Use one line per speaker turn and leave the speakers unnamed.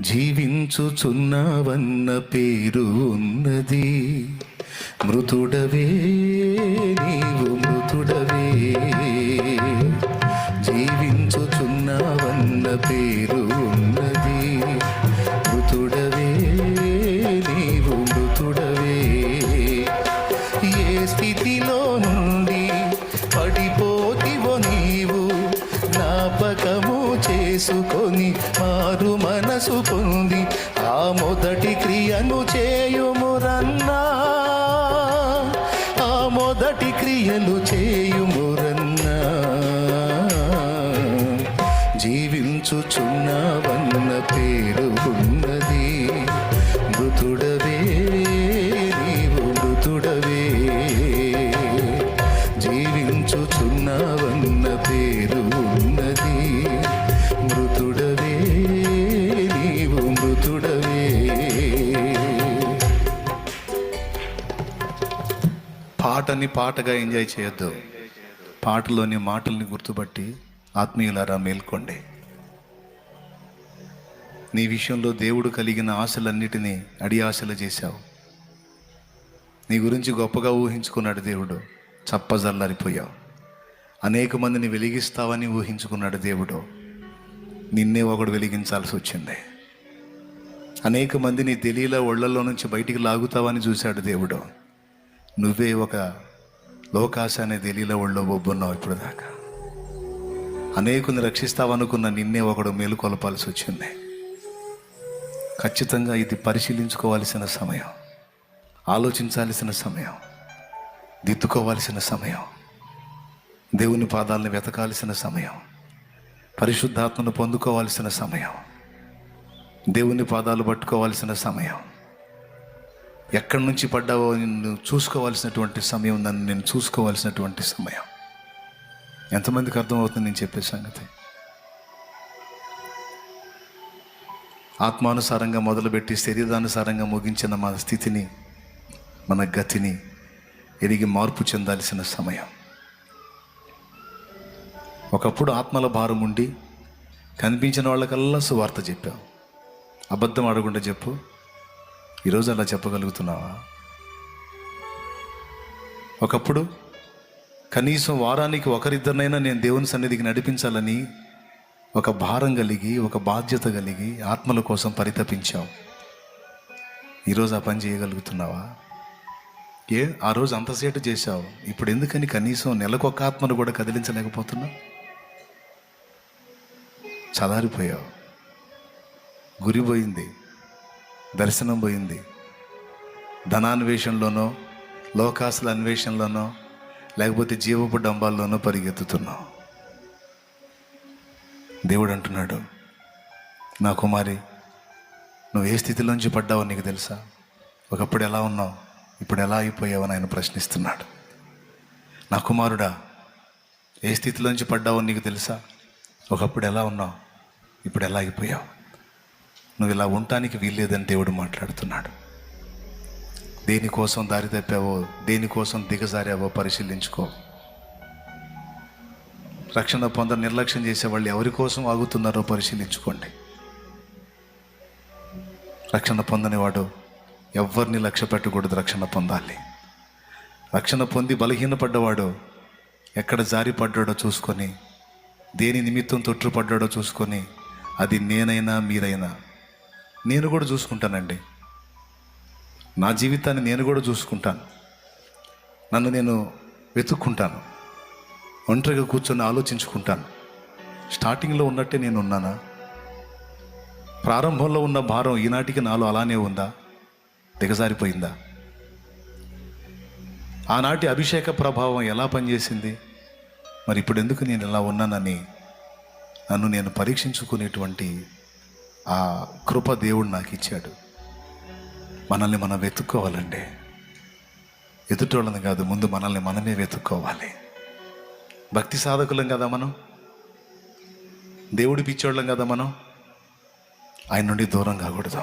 జీవించుచున్నావన్న పేరు ఉన్నది. మృతుడవే నీవు మృతుడవే. జీవించుచున్నావన్న పేరు చేసుకొని మారు మనసు పొంది ఆ మొదటి క్రియను చేయుమురన్నా ఆ మొదటి క్రియను చేయుమురన్నా జీవించుచున్నావన్న పేరు ఉన్నది. మృతుడవే నీవు మృతుడవే. జీవించుచున్నావన్న పేరు పాటని పాటగా ఎంజాయ్ చేయొద్దు. పాటలోని మాటల్ని గుర్తుపట్టి ఆత్మీయులారా మేల్కోండి. నీ విషయంలో దేవుడు కలిగిన ఆశలన్నిటినీ అడి ఆశలు చేశావు. నీ గురించి గొప్పగా ఊహించుకున్నాడు దేవుడు చప్పజల్లారిపోయావు. అనేక మందిని వెలిగిస్తావని ఊహించుకున్నాడు దేవుడు. నిన్నే ఒకడు వెలిగించాల్సి వచ్చింది. అనేక మందిని తెలియల ఒళ్ళలో నుంచి బయటికి లాగుతావని చూశాడు దేవుడు. నువ్వే ఒక లోకాశ అనే తెలియల ఒళ్ళో బొబ్బున్నావు ఇప్పుడు దాకా. అనేకుని రక్షిస్తావనుకున్న నిన్నే ఒకడు మేలుకొలపాల్సి వచ్చింది. ఖచ్చితంగా ఇది పరిశీలించుకోవాల్సిన సమయం. ఆలోచించాల్సిన సమయం. దిద్దుకోవాల్సిన సమయం. దేవుని పాదాలను వెతకాల్సిన సమయం. పరిశుద్ధాత్మను పొందుకోవాల్సిన సమయం. దేవుని పాదాలు పట్టుకోవాల్సిన సమయం. ఎక్కడి నుంచి పడ్డావో నిన్ను చూసుకోవాల్సినటువంటి సమయం నన్ను నేను చూసుకోవాల్సినటువంటి సమయం. ఎంతమందికి అర్థమవుతుంది నేను చెప్పే సంగతి? ఆత్మానుసారంగా మొదలుపెట్టి శరీరానుసారంగా ముగించిన మన స్థితిని మన గతిని ఎరిగి మార్పు చెందాల్సిన సమయం. ఒకప్పుడు ఆత్మల భారం ఉండి కనిపించిన వాళ్ళకల్లా సువార్త చెప్పావు. అబద్ధం అడగకుండా చెప్పు. ఈరోజు అలా చెప్పగలుగుతున్నావా? ఒకప్పుడు కనీసం వారానికి ఒకరిద్దరినైనా నేను దేవుని సన్నిధికి నడిపించాలని ఒక భారం కలిగి ఒక బాధ్యత కలిగి ఆత్మల కోసం పరితపించాం. ఈరోజు ఆ పని చేయగలుగుతున్నావా? ఏ ఆ రోజు అంతసేటు చేశావు. ఇప్పుడు ఎందుకని కనీసం నెలకొక ఆత్మను కూడా కదిలించలేకపోతున్నావు చదారిపోయావు. గురిపోయింది. దర్శనం పోయింది. ధనాన్వేషణలోనో లోకాసుల అన్వేషణలోనో లేకపోతే జీవపు డంబాల్లోనో పరిగెత్తుతున్నావు దేవుడు అంటున్నాడు నా కుమారి నువ్వు ఏ స్థితిలోంచి పడ్డావో నీకు తెలుసా? ఒకప్పుడు ఎలా ఉన్నావు? ఇప్పుడు ఎలా అయిపోయావని ఆయన ప్రశ్నిస్తున్నాడు. నా కుమారుడా ఏ స్థితిలోంచి పడ్డావో నీకు తెలుసా? ఒకప్పుడు ఎలా ఉన్నావు? ఇప్పుడు ఎలా అయిపోయావు? నువ్వు ఇలా ఉండటానికి వీల్లేదని దేవుడు మాట్లాడుతున్నాడు. దేనికోసం దారి తప్పావో దేనికోసం దిగజారావో పరిశీలించుకో. రక్షణ పొంద నిర్లక్ష్యం చేసే వాళ్ళు ఎవరి కోసం ఆగుతున్నారో పరిశీలించుకోండి. రక్షణ పొందని వాడు ఎవరిని లక్ష్య పెట్టకూడదు రక్షణ పొందాలి. రక్షణ పొంది బలహీనపడ్డవాడు ఎక్కడ జారి పడ్డాడో చూసుకొని దేని నిమిత్తం తొట్టుపడ్డాడో చూసుకొని అది నేనైనా మీరైనా నేను కూడా చూసుకుంటానండి. నా జీవితాన్ని నేను కూడా చూసుకుంటాను. నన్ను నేను వెతుక్కుంటాను. ఒంటరిగా కూర్చొని ఆలోచించుకుంటాను. స్టార్టింగ్లో ఉన్నట్టే నేను ఉన్నానా? ప్రారంభంలో ఉన్న భారం ఈనాటికి నాలో అలానే ఉందా? దిగజారిపోయిందా? ఆనాటి అభిషేక ప్రభావం ఎలా పనిచేసింది? మరి ఇప్పుడు ఎందుకు నేను ఇలా ఉన్నానని నన్ను నేను పరీక్షించుకునేటువంటి ఆ కృప దేవుడు నాకు ఇచ్చాడు. మనల్ని మనం వెతుక్కోవాలండి. ఎదుటోళ్ళని కాదు ముందు మనల్ని మనమే వెతుక్కోవాలి. భక్తి సాధకులం కదా మనం? దేవుడి పిచ్చోళ్ళం కదా మనం? ఆయన నుండి దూరం కాకూడదు.